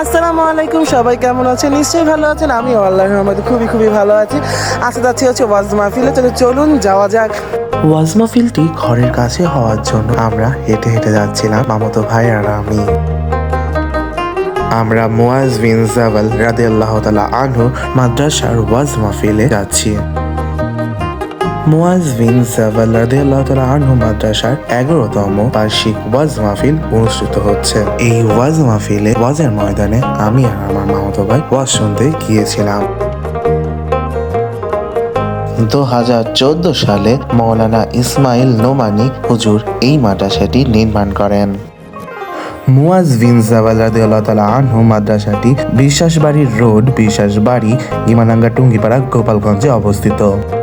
আলাইকুম, সবাই কেমন আছেন? নিশ্চয়ই ভালো আছেন। আমি আল্লাহর রহমতে খুবই খুবই ভালো আছি। আজকে যাচ্ছি হচ্ছে ওয়াজ মাহফিলে। চলে চলুন, যাওয়া যাক। ওয়াজ মাহফিলটি ঘরের কাছে হওয়ার জন্য আমরা হেঁটে হেঁটে যাচ্ছিলাম, মামতো ভাই আর আমি। আমরা মুয়াজ বিন জাবাল রাদি আল্লাহ তালা আনহু মাদ্রাসার ওয়াজ মাহফিলে যাচ্ছি। মুয়াজ বিন জাবাল রাদি আল্লাহ তালা আনহু মাদ্রাসার এগারোতম বার্ষিক ওয়াজ মাহফিল অনুষ্ঠিত হচ্ছে। এই ওয়াজ মাহফিলে ওয়াজের ময়দানে আমি আর আমার মামাতো ভাই ওয়াজ শুনতে গিয়েছিলাম। দু হাজার চোদ্দ সালে মৌলানা ইসমাইল নোমানি হুজুর এই মাদ্রাসাটি নির্মাণ করেন। মুয়াজ বিন জাবাল রাদিয়াল্লাহু তাআলা আনহু মাদ্রাসাটি বিশ্বাসবাড়ির রোড, বিশ্বাসবাড়ি ইমানাঙ্গা টুঙ্গিপাড়া গোপালগঞ্জে অবস্থিত।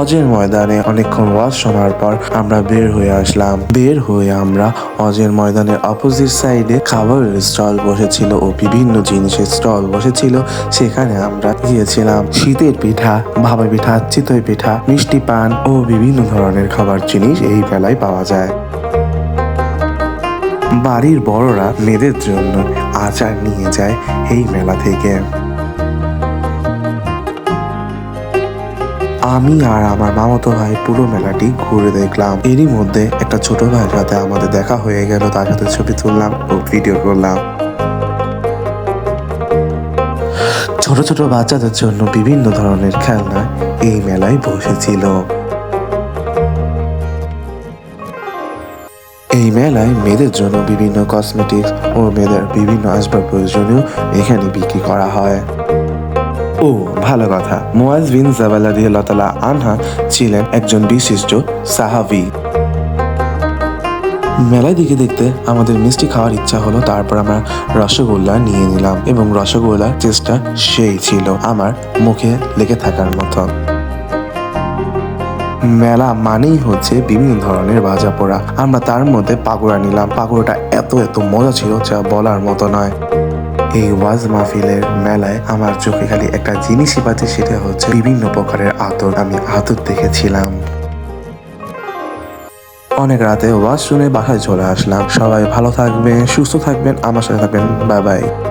অজের ময়দানে অনেকক্ষণ ওয়াজ শোনার পর আমরা বের হয়ে আসলাম। বের হয়ে আমরা অজের ময়দানের অপোজিট সাইডে খাবারের স্টল বসেছিল ও বিভিন্ন জিনিসের স্টল বসেছিল। সেখানে আমরা গিয়েছিলাম। শীতের পিঠা, ভাপা পিঠা, চিতই পিঠা, মিষ্টি পান ও বিভিন্ন ধরনের খাবার জিনিস এই বেলায় পাওয়া যায়। বাড়ির বড়রা মেয়েদের জন্য আচার নিয়ে যায় এই মেলা থেকে। আমি আর আমার মামাতো ভাই পুরো মেলাটি ঘুরে দেখলাম। এরই মধ্যে একটা ছোট ভাইয়ের সাথে আমাদের দেখা হয়ে গেল, তার সাথে ছবি তুললাম ও ভিডিও করলাম। ছোট ছোট বাচ্চাদের জন্য বিভিন্ন ধরনের খেলনা এই মেলায় বসেছিল। এই মেলায় মেয়েদের জন্য বিভিন্ন কসমেটিক্স ও মেয়েদের বিভিন্ন আসবাব প্রয়োজনীয় এখানে বিক্রি করা হয়। ও, ভালো কথা। মুয়াজ বিন জাবাল রাদিয়াল্লাহু আনহা ছিলেন একজন বিশিষ্ট সাহাবী। মেলায় দিকে দেখতে আমাদের মিষ্টি খাওয়ার ইচ্ছা হলো, তারপর আমরা রসগোল্লা নিয়ে নিলাম এবং রসগোল্লার টেস্টটা সেই ছিল আমার মুখে লেগে থাকার মতো। মেলা মানেই হচ্ছে বিভিন্ন ধরনের ভাজা পোড়া আমরা তার মধ্যে পাকোড়া নিলাম। পাকোড়াটা এত এত মজা ছিল যা বলার মতো নয়। এই ওয়াজ মাহফিলের মেলায় আমার চোখে খালি একটা জিনিসই পাচ্ছে সেটা হচ্ছে বিভিন্ন প্রকারের আতর আমি আতর দেখেছিলাম। অনেক রাতে ওয়াজ শুনে বাসায় চলে আসলাম। সবাই ভালো থাকবেন, সুস্থ থাকবেন, আমার সাথে থাকবেন, বাই বাই।